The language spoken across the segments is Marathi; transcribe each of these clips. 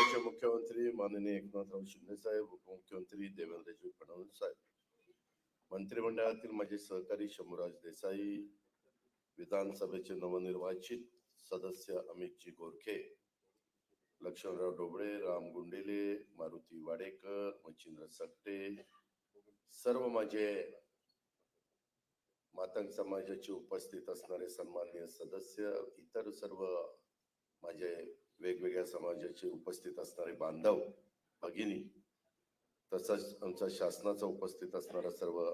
महाराष्ट्राचे मुख्यमंत्री माननीय एकनाथराव शिंदे साहेब उपमुख्यमंत्री देवेंद्रजी फडणवीस साहेब मंत्रिमंडळातील माझे सहकारी शंभूराज देसाई विधानसभेचे नवनिर्वाचित सदस्य अमितजी गोरखे लक्ष्मणराव डोबळे राम गुंडेले मारुती वाडेकर मच्छिंद्र सकटे सर्व माझे मातंग समाजाचे उपस्थित असणारे सन्माननीय सदस्य इतर सर्व माझे वेगवेगळ्या समाजाचे उपस्थित असणारे बांधव भगिनी तसंच आमचा शासनाचा उपस्थित असणारा सर्व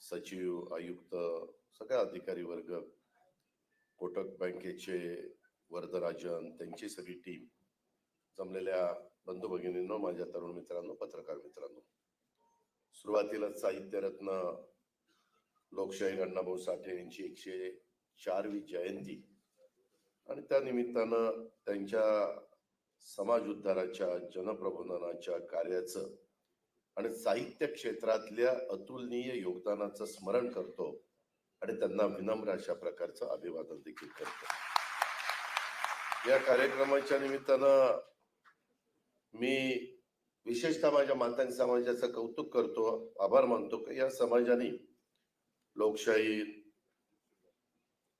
सचिव आयुक्त सगळ्या अधिकारी वर्ग कोटक बँकेचे वरदराजन त्यांची सगळी टीम जमलेल्या बंधू भगिनींनो माझ्या तरुण मित्रांनो पत्रकार मित्रांनो. सुरुवातीला साहित्यरत्न लोकशाही अण्णाभाऊ साठे यांची एकशे चारवी जयंती आणि त्या निमित्तानं त्यांच्या समाज उद्धाराच्या जनप्रबोधनाच्या कार्याचं आणि साहित्य क्षेत्रातल्या अतुलनीय योगदानाचं स्मरण करतो आणि त्यांना विनम्र अशा प्रकारचं अभिवादन देखील करतो. या कार्यक्रमाच्या निमित्तानं मी विशेषतः माझ्या मातांग समाजाचं कौतुक करतो आभार मानतो. की या समाजाने लोकशाही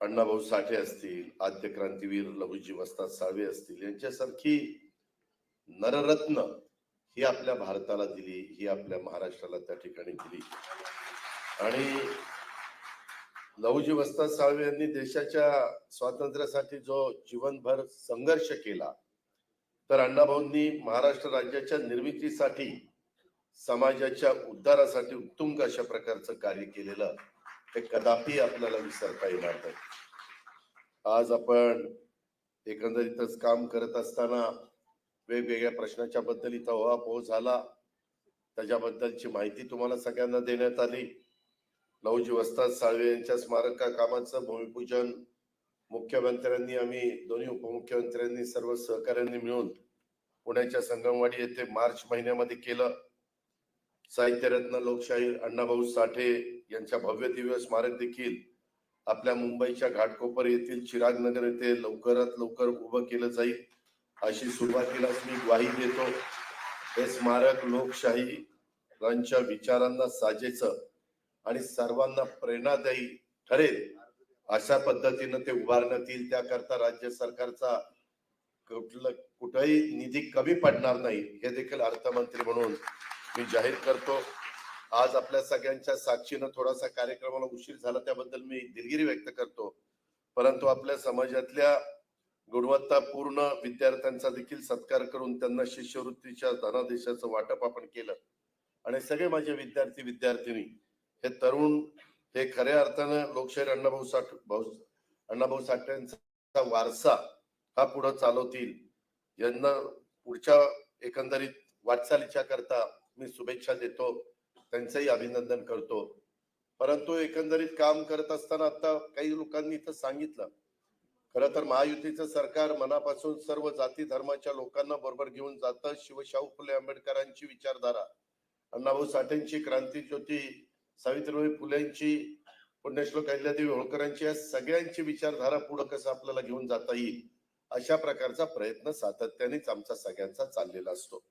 अण्णाभाऊ साठे असतील आद्य क्रांतीवीर लघुजी वस्ताद साळवे असतील यांच्यासारखी नररत्न ही आपल्या भारताला दिली ही आपल्या महाराष्ट्राला त्या ठिकाणी दिली. आणि लहुजी वस्ताद साळवे यांनी देशाच्या स्वातंत्र्यासाठी जो जीवनभर संघर्ष केला तर अण्णाभाऊंनी महाराष्ट्र राज्याच्या निर्मितीसाठी समाजाच्या उद्धारासाठी उत्तुंग अशा प्रकारचं कार्य केलेलं हे कदापि आपल्याला विसरता येणार नाही. आज आपण एकंदरीतच काम करत असताना वेगवेगळ्या प्रश्नाच्या बद्दल इथं ओहापोह झाला. त्याच्याबद्दलची माहिती तुम्हाला सगळ्यांना देण्यात आली. लहुजी वस्ताद साळवे यांच्या स्मारका कामाचं भूमिपूजन. मुख्यमंत्र्यांनी आम्ही दोन्ही उपमुख्यमंत्र्यांनी सर्व सहकाऱ्यांनी मिळून पुण्याच्या संगमवाडी येथे मार्च महिन्यामध्ये केलं. साहित्यरत्न लोकशाही अण्णाभाऊ साठे यांच्या भव्य दिव्य स्मारक देखील आपल्या मुंबईच्या घाटकोपर येथील चिरागनगर येथे लवकरात लवकर उभं केलं जाईल अशी सुरुवातीलाच मी ग्वाही देतो. हे स्मारक लोकशाही विचारांना साजेचं आणि सर्वांना प्रेरणादायी ठरेल अशा पद्धतीनं ते उभारण्यात येईल. त्याकरता राज्य सरकारचा कुठलं कुठंही निधी कमी पडणार नाही हे देखील अर्थमंत्री म्हणून मी जाहीर करतो आज आपल्या सगळ्यांच्या साक्षीनं थोडासा कार्यक्रमाला उशीर झाला त्याबद्दल मी दिलगिरी व्यक्त करतो. परंतु आपल्या समाजातल्या गुणवत्तापूर्ण विद्यार्थ्यांचा देखील सत्कार करून त्यांना शिष्यवृत्तीच्या धनादेशाचं वाटप आपण केलं. आणि सगळे माझे विद्यार्थी विद्यार्थिनी हे तरुण हे खऱ्या अर्थानं लोकशाहीर अण्णाभाऊ साठ भाऊ अण्णाभाऊ साठ्यांचा वारसा हा पुढे चालवतील. यांना पुढच्या एकंदरीत वाटचालीच्या करता मी शुभेच्छा देतो त्यांचंही अभिनंदन करतो. परंतु एकंदरीत काम करत असताना आता काही लोकांनी इथं सांगितलं. खर तर महायुतीचं सरकार मनापासून सर्व जाती धर्माच्या लोकांना बरोबर घेऊन जातं शिवशाहू फुले आंबेडकरांची विचारधारा. अण्णाभाऊ साठेंची क्रांती ज्योती सावित्रीबाई फुलेंची पुण्यश्लोक अहिल्यादेवी होळकरांची या सगळ्यांची विचारधारा पुढं कसं आपल्याला घेऊन जाता येईल? अशा प्रकारचा प्रयत्न सातत्यानेच आमचा सगळ्यांचा चाललेला असतो.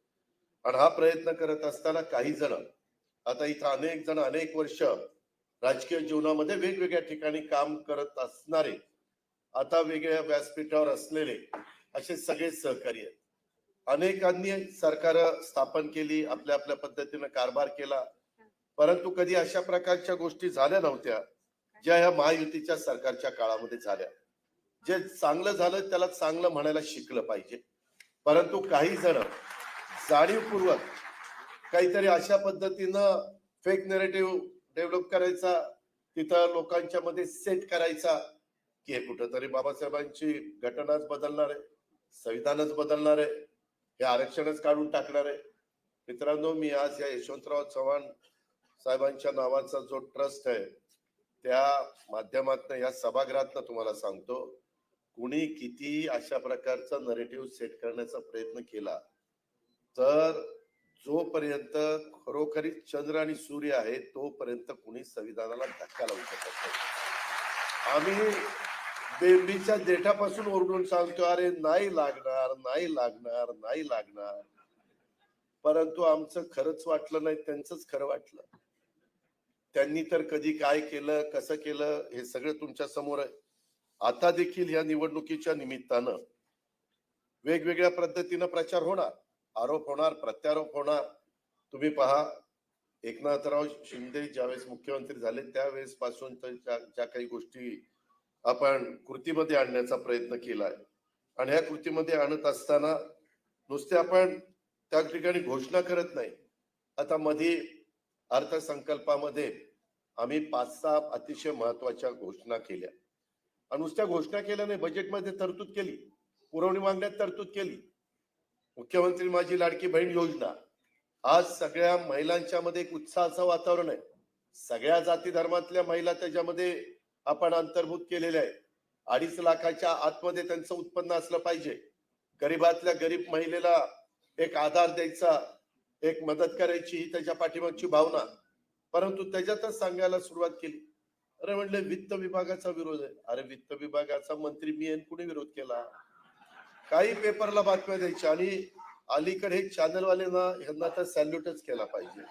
आणि हा प्रयत्न करत असताना काही जण आता इथं अनेक जण अनेक वर्ष राजकीय जीवनामध्ये वेगवेगळ्या ठिकाणी काम करत असणारे आता वेगळ्या व्यासपीठावर असलेले असे सगळे सहकारी आहेत. अनेकांनी सरकार स्थापन केली आपल्या आपल्या पद्धतीनं कारभार केला. परंतु कधी अशा प्रकारच्या गोष्टी झाल्या नव्हत्या ज्या ह्या महायुतीच्या सरकारच्या काळामध्ये झाल्या. जे चांगलं झालं त्याला चांगलं म्हणायला शिकलं पाहिजे. परंतु काही जण जाणीवपूर्वक काहीतरी अशा पद्धतीनं फेक नेरेटिव्ह डेव्हलप करायचा तिथं लोकांच्या मध्ये सेट करायचा की हे कुठंतरी बाबासाहेबांची घटनाच बदलणार आहे संविधानच बदलणार आहे हे आरक्षणच काढून टाकणार आहे. मित्रांनो मी आज या यशवंतराव चव्हाण साहेबांच्या नावाचा जो ट्रस्ट आहे त्या माध्यमातनं या सभागृहातनं तुम्हाला सांगतो कुणी किती अशा प्रकारचा नरेटिव्ह सेट करण्याचा प्रयत्न केला तर जोपर्यंत खरोखरीच चंद्र आणि सूर्य आहे तोपर्यंत कुणी संविधानाला धक्का लावू शकत नाही. आम्ही पेंबीच्या देठापासून ओरडून सांगतो अरे नाही लागणार नाही लागणार नाही लागणार. परंतु आमचं खरंच वाटलं नाही त्यांचंच खरं वाटलं. त्यांनी तर कधी काय केलं कसं केलं हे सगळं तुमच्यासमोर आहे. आता देखील या निवडणुकीच्या निमित्तानं वेगवेगळ्या पद्धतीनं प्रचार होणार. आरोप होणार प्रत्यारोप होणार तुम्ही पहा. एकनाथराव शिंदे ज्यावेळेस मुख्यमंत्री झाले त्यावेळेस पासून तर ज्या ज्या काही गोष्टी आपण कृतीमध्ये आणण्याचा प्रयत्न केलाय आणि ह्या कृतीमध्ये आणत असताना नुसते आपण त्या ठिकाणी घोषणा करत नाही. आता मध्ये अर्थसंकल्पामध्ये आम्ही पाच सहा अतिशय महत्त्वाच्या घोषणा केल्या. आणि नुसत्या घोषणा केल्या नाही बजेटमध्ये तरतूद केली. पुरवणी मागण्यात तरतूद केली. मुख्यमंत्री माझी लाडकी बहीण योजना. आज सगळ्या महिलांच्या मध्ये एक उत्साहाचं वातावरण आहे. सगळ्या जाती धर्मातल्या महिला त्याच्यामध्ये आपण अंतर्भूत केलेल्या आहे अडीच लाखाच्या आतमध्ये त्यांचं उत्पन्न असलं पाहिजे. गरीबातल्या गरीब महिलेला एक आधार द्यायचा एक मदत करायची ही त्याच्या पाठीमागची भावना. परंतु त्याच्यातच सांगायला सुरुवात केली. अरे म्हणले वित्त विभागाचा विरोध आहे. अरे वित्त विभागाचा मंत्री मी आणि कुणी विरोध केला? काही पेपरला बातम्या द्यायच्या आणि अलीकडे हे चॅनलवाल्यांना ह्यांना तर सॅल्यूटच केला पाहिजे.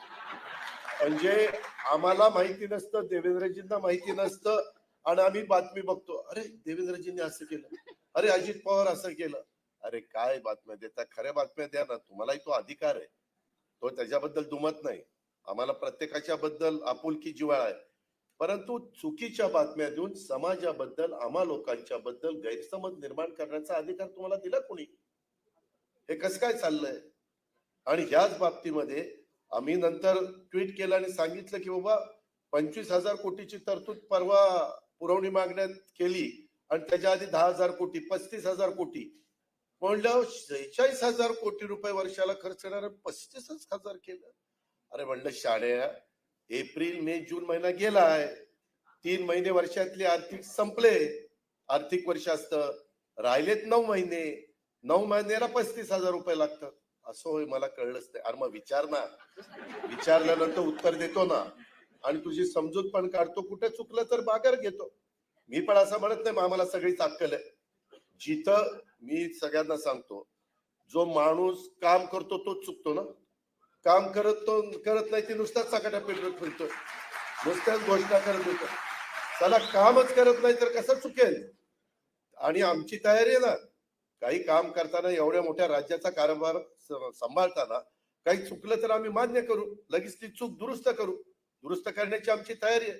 म्हणजे आम्हाला माहिती नसतं देवेंद्रजींना माहिती नसतं आणि आम्ही बातमी बघतो. अरे देवेंद्रजींनी असं केलं. अरे अजित पवार असं केलं. अरे काय बातम्या देता? खऱ्या बातम्या द्या ना. तुम्हालाही तो अधिकार आहे. तो त्याच्याबद्दल दुमत नाही. आम्हाला प्रत्येकाच्या बद्दल आपुलकी जिव्हाळा आहे. परंतु चुकीच्या बातम्या देऊन समाजाबद्दल आम्हा लोकांच्या बद्दल गैरसमज निर्माण करण्याचा अधिकार तुम्हाला दिला कोणी? हे कसं काय चाललंय? आणि ह्याच बाबतीमध्ये आम्ही नंतर ट्विट केलं आणि सांगितलं की बाबा पंचवीस हजार कोटीची तरतूद परवा पुरवणी मागण्यात केली आणि त्याच्या आधी दहा हजार कोटी पस्तीस हजार कोटी. म्हणलं शेहेचाळीस हजार कोटी रुपये वर्षाला खर्च करणार पस्तीसच हजार केलं. अरे म्हणलं शाळ्या एप्रिल मे जून महिना गेलाय. तीन महिने वर्षातले आर्थिक संपले. आर्थिक वर्ष असतं. राहिलेत नऊ महिने. नऊ महिन्याला पस्तीस हजार रुपये लागतात. असं होय मला कळलंच नाही. अरे मग विचार ना. विचारल्यानंतर उत्तर देतो ना. आणि तुझी समजूत पण काढतो. कुठे चुकलं तर बागर घेतो. मी पण असं म्हणत नाही आम्हाला सगळी अक्कल आहे. जिथं मी सगळ्यांना सांगतो जो माणूस काम करतो तोच चुकतो ना. काम करत तो करत नाही ते नुसताच सकाट्या पेटवत फिरतो नुसत्याच घोषणा करत होतो त्याला कामच करत नाही तर कसं चुकेल? आणि आमची तयारी आहे ना काही काम करताना एवढ्या मोठ्या राज्याचा कारभार सांभाळताना काही चुकलं तर आम्ही मान्य करू. लगेच ती चूक दुरुस्त करू. दुरुस्त करण्याची आमची तयारी आहे.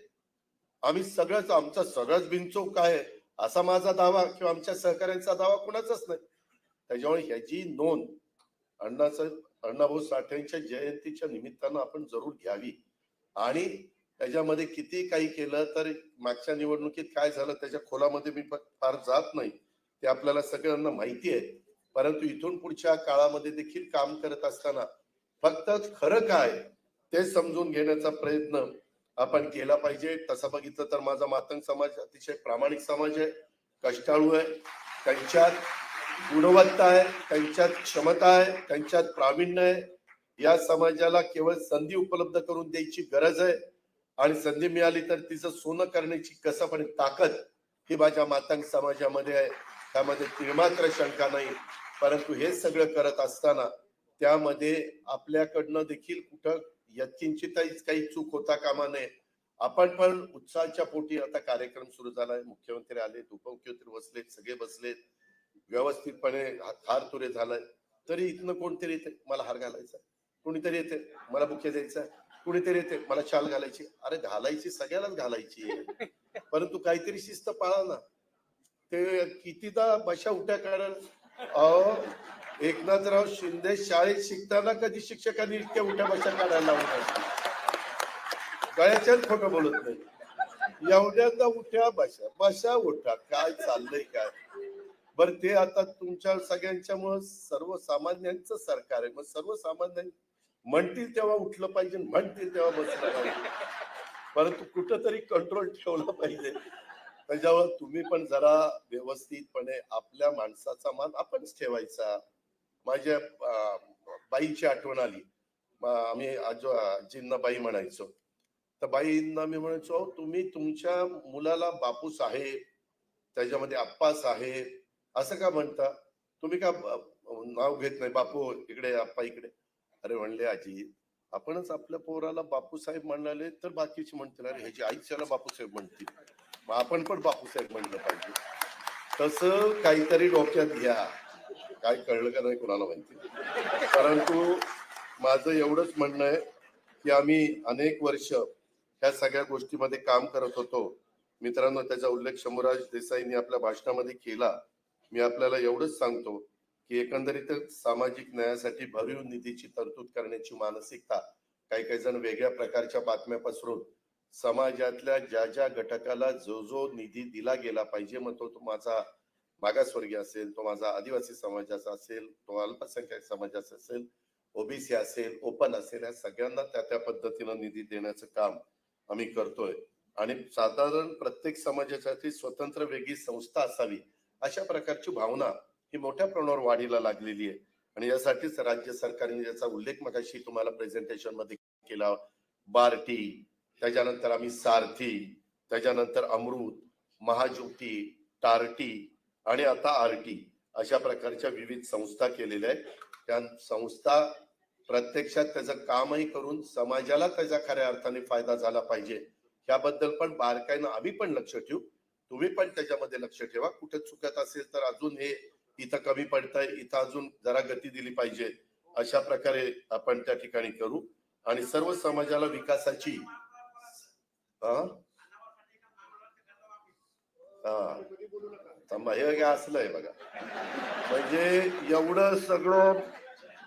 आम्ही सगळंच आमचा सगळंच बिनचूक आहे असा माझा दावा किंवा आमच्या सहकाऱ्यांचा दावा कुणाचाच नाही. त्याच्यामुळे ह्याची नोंद अण्णासाहेब अण्णाभाऊ साठेंच्या जयंतीच्या निमित्तानं आपण जरूर घ्यावी. आणि त्याच्यामध्ये किती काही केलं तर मागच्या निवडणुकीत काय झालं त्याच्या खोलामध्ये मी फार जात नाही. ते आपल्याला सगळ्यांना माहिती आहे. परंतु इथून पुढच्या काळामध्ये देखील काम करत असताना फक्त खरं काय ते समजून घेण्याचा प्रयत्न आपण केला पाहिजे. तसं बघितलं तर माझा मातंग समाज अतिशय प्रामाणिक समाज आहे. कष्टाळू आहे. त्यांच्यात गुणवत्ता आहे त्यांच्यात क्षमता आहे त्यांच्यात प्रावीण्य आहे. या समाजाला केवळ संधी उपलब्ध करून द्यायची गरज आहे. आणि संधी मिळाली तर तिचं सोनं करण्याची कसं ताकद ही माझ्या मातंग समाजामध्ये आहे. त्यामध्ये तिळमात्र शंका नाही. परंतु हे सगळं करत असताना त्यामध्ये आपल्याकडनं देखील कुठं यत्किंचितच काही चूक होता कामा नये. आपण पण उत्साहाच्या पोटी आता कार्यक्रम सुरू झालाय. मुख्यमंत्री आलेत उपमुख्यमंत्री बसलेत सगळे बसलेत. व्यवस्थितपणे हार तुरे झालाय तरी इथनं कोणतरी येते मला हार घालायचा. कुणीतरी येते मला बुके द्यायचा कुणीतरी येते मला शाल घालायची. अरे घालायची सगळ्यालाच घालायची परंतु काहीतरी शिस्त पाळा ना. ते कितीदा बशा उठ्या काढल अहो एकनाथराव शिंदे शाळेत शिकताना कधी शिक्षकांनी इतक्या उठ्या बशा काढायला गळ्याच्याच खोटं बोलत नाही. एवढ्यांदा उठ्या बशा बशा उठा. काय चाललंय काय? बर ते आता तुमच्या सगळ्यांच्यामुळे सर्वसामान्यांचं सरकार आहे. मग सर्वसामान्य म्हणतील तेव्हा उठलं पाहिजे म्हणतील तेव्हा बसलं पाहिजे. परंतु कुठंतरी कंट्रोल ठेवला पाहिजे. त्याच्यावर तुम्ही पण जरा व्यवस्थितपणे आपल्या माणसाचा मान आपणच ठेवायचा. माझ्या बाईची आठवण आली. आम्ही आजो आजींना बाई म्हणायचो. तर बाईंना मी म्हणायचो तुम्ही तुमच्या मुलाला बापूस आहे त्याच्यामध्ये आप्पा साहेब असं का म्हणता? तुम्ही का नाव घेत नाही? बापू इकडे आप्पा इकडे. अरे म्हणले आजी आपणच आपल्या पोराला बापूसाहेब म्हणाले तर बाकीचे म्हणतील. अरे ह्याची आईच त्याला बापूसाहेब म्हणतील. मग आपण पण बापूसाहेब म्हणलं पाहिजे. तसं काहीतरी डोक्यात घ्या. काय कळलं का नाही कोणाला माहिती? परंतु माझं एवढंच म्हणणं आहे की आम्ही अनेक वर्ष ह्या सगळ्या गोष्टीमध्ये काम करत होतो. मित्रांनो त्याचा उल्लेख शंभूराज देसाईंनी आपल्या भाषणामध्ये केला. मी आपल्याला एवढंच सांगतो की एकंदरीत सामाजिक न्यायासाठी भरीव निधीची तरतूद करण्याची मानसिकता काही काही जण वेगळ्या प्रकारच्या बातम्या पसरून समाजातल्या ज्या ज्या घटकाला जो जो निधी दिला गेला पाहिजे मग तो तो माझा मागासवर्गीय असेल तो माझा आदिवासी समाजाचा असेल तो अल्पसंख्याक समाजाचा असेल ओबीसी असेल ओपन असेल या सगळ्यांना त्या त्या पद्धतीनं निधी देण्याचं काम आम्ही करतोय. आणि साधारण प्रत्येक समाजासाठी स्वतंत्र वेगळी संस्था असावी अशा प्रकारची भावना ही मोठ्या प्रमाणावर वाढीला लागलेली आहे. आणि यासाठीच राज्य सरकारने याचा उल्लेख मगाशी तुम्हाला प्रेझेंटेशनमध्ये केला. बार्टी त्याच्यानंतर आम्ही सारथी त्याच्यानंतर अमृत महाज्योती टार्टी आणि आता आरटी अशा प्रकारच्या विविध संस्था केलेल्या आहेत. त्या संस्था प्रत्यक्षात त्याचं कामही करून समाजाला त्याचा खऱ्या अर्थाने फायदा झाला पाहिजे. याबद्दल पण बारकाईनं आम्ही पण लक्ष ठेवू. तुम्ही पण त्याच्यामध्ये लक्ष ठेवा. कुठे चुकत असेल तर अजून हे इथं कमी पडतंय. इथं अजून जरा गती दिली पाहिजे. अशा प्रकारे आपण त्या ठिकाणी करू. आणि सर्व समाजाला विकासाची हा. हा हे काय असलंय बघा. म्हणजे एवढं सगळं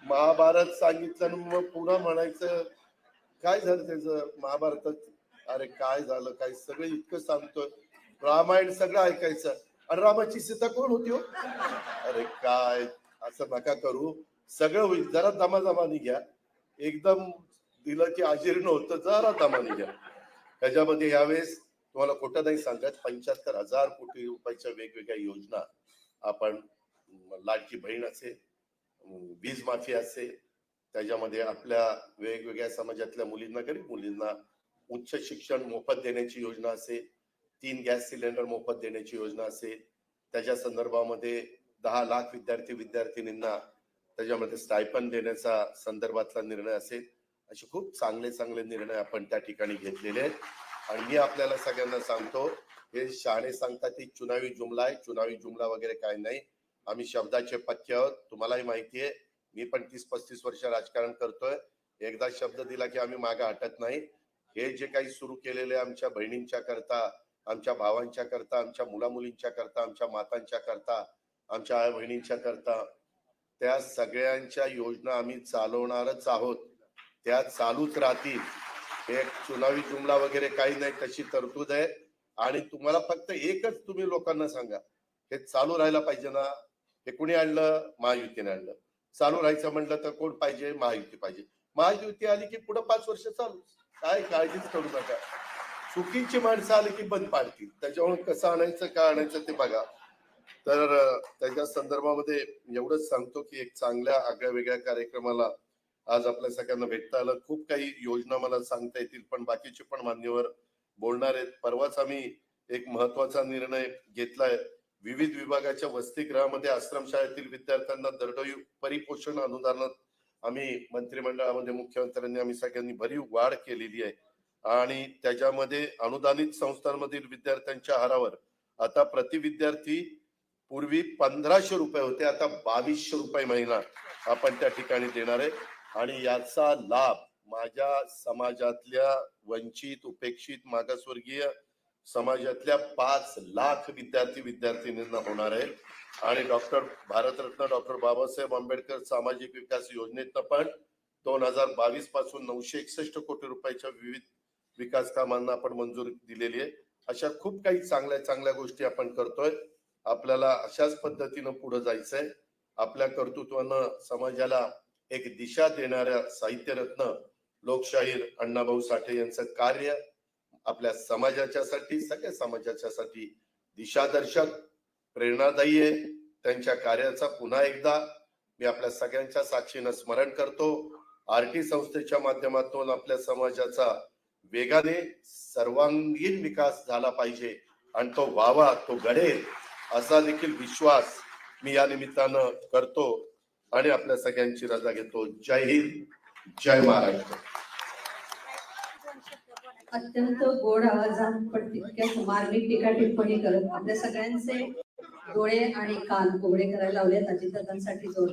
महाभारत सांगितलं मग पुन्हा म्हणायचं काय झालं त्याचं? महाभारतात अरे काय झालं? काय सगळं इतकं सांगतोय. रामायण सगळं ऐकायचं. आणि रामाची सीता कोण होती हो? अरे काय? असं नका करू. सगळं होईल. जरा दमादमाने घ्या. एकदम दिलं की अजीर्ण होतं जरा दमानी घ्या. त्याच्यामध्ये यावेळेस तुम्हाला खोटं नाही सांगत पंच्याहत्तर हजार कोटी रुपयाच्या वेगवेगळ्या योजना आपण लाडकी बहीण असेल वीज माफी असेल त्याच्यामध्ये आपल्या वेगवेगळ्या समाजातल्या मुलींना गरीब मुलींना उच्च शिक्षण मोफत देण्याची योजना असेल तीन गॅस सिलेंडर मोफत देण्याची योजना असेल त्याच्या संदर्भामध्ये दहा लाख विद्यार्थी विद्यार्थिनींना त्याच्यामध्ये स्टायपन देण्याचा संदर्भातला निर्णय असेल. असे खूप चांगले चांगले निर्णय आपण त्या ठिकाणी घेतलेले आहेत. आणि मी आपल्याला सगळ्यांना सांगतो हे शहाणे सांगतात ती चुनावी जुमला आहे चुनावी जुमला वगैरे काय नाही. आम्ही शब्दाचे पक्के आहोत तुम्हालाही माहिती आहे. मी पण तीस पस्तीस वर्ष राजकारण करतोय. एकदा शब्द दिला की आम्ही मागे हटत नाही. हे जे काही सुरू केलेले आमच्या बहिणींच्या करता आमच्या भावांच्या करता आमच्या मुलामुलींच्या करता आमच्या मातांच्या करता आमच्या आई बहिणींच्या करता त्या सगळ्यांच्या योजना आम्ही चालवणारच आहोत. त्या चालूच राहतील. हे चुनावी जुमला वगैरे काही नाही तशी तरतूद आहे. आणि तुम्हाला फक्त एकच तुम्ही लोकांना सांगा हे चालू राहायला पाहिजे ना? हे कुणी आणलं? महायुतीने आणलं. चालू राहायचं म्हणलं तर कोण पाहिजे? महायुती पाहिजे. महायुती आली की पुढे पाच वर्ष चालू काय काळजीच करू नका. चुकीची माणसं आली की बंद पाडतील. त्याच्यामुळे कसं आणायचं काय आणायचं ते बघा. तर त्याच्या संदर्भामध्ये एवढंच सांगतो की एक चांगल्या आगळ्या वेगळ्या कार्यक्रमाला आज आपल्या सगळ्यांना भेटता आलं. खूप काही योजना मला सांगता येतील पण बाकीचे पण मान्यवर बोलणार आहेत. परवाच आम्ही एक महत्त्वाचा निर्णय घेतलाय. विविध विभागाच्या वसतिगृहामध्ये आश्रमशाळेतील विद्यार्थ्यांना दरडोई परिपोषण अनुदानात आम्ही मंत्रिमंडळामध्ये मुख्यमंत्र्यांनी आम्ही सगळ्यांनी भरीव वाढ केलेली आहे. आणि त्याच्यामध्ये अनुदानित संस्थांमधील विद्यार्थ्यांच्या आहारावर आता प्रति विद्यार्थी पूर्वी पंधराशे रुपये होते आता बावीसशे रुपये महिना आपण त्या ठिकाणी देणार आहे. आणि याचा लाभ माझ्या समाजातल्या वंचित उपेक्षित मागासवर्गीय समाजातल्या पाच लाख विद्यार्थी विद्यार्थिनींना होणार आहे. आणि डॉक्टर भारतरत्न डॉक्टर बाबासाहेब आंबेडकर सामाजिक विकास योजनेतनं पण दोन हजार बावीसपासून नऊशे एकसष्ट कोटी रुपयाच्या विविध विकास कामांना आपण मंजुरी दिलेली आहे. अशा खूप काही चांगल्या चांगल्या गोष्टी आपण करतोय. आपल्याला अशाच पद्धतीनं पुढे जायचंय. आपल्या कर्तृत्वानं समाजाला एक दिशा देणाऱ्या साहित्यरत्न लोकशाहीर अण्णाभाऊ साठे यांचं कार्य आपल्या समाजाच्यासाठी सगळ्या समाजाच्यासाठी दिशादर्शक प्रेरणादायी आहे. त्यांच्या कार्याचा पुन्हा एकदा मी आपल्या सगळ्यांच्या साक्षीनं स्मरण करतो. आरटी संस्थेच्या माध्यमातून आपल्या समाजाचा वेगाने सर्वांगीण विकास झाला पाहिजे आणि तो व्हावा तो घडेल असा देखील विश्वास मी या निमित्तानं करतो आणि आपल्या सगळ्यांची रजा घेतो. जय हिंद जय महाराष्ट्र. अत्यंत गोड आवाजात पण तितक्याच मार्मिक टीका टिप्पणी करत आपल्या सगळ्यांचे डोळे आणि कान कोवळे करायला लावले अजितदादांसाठी जोड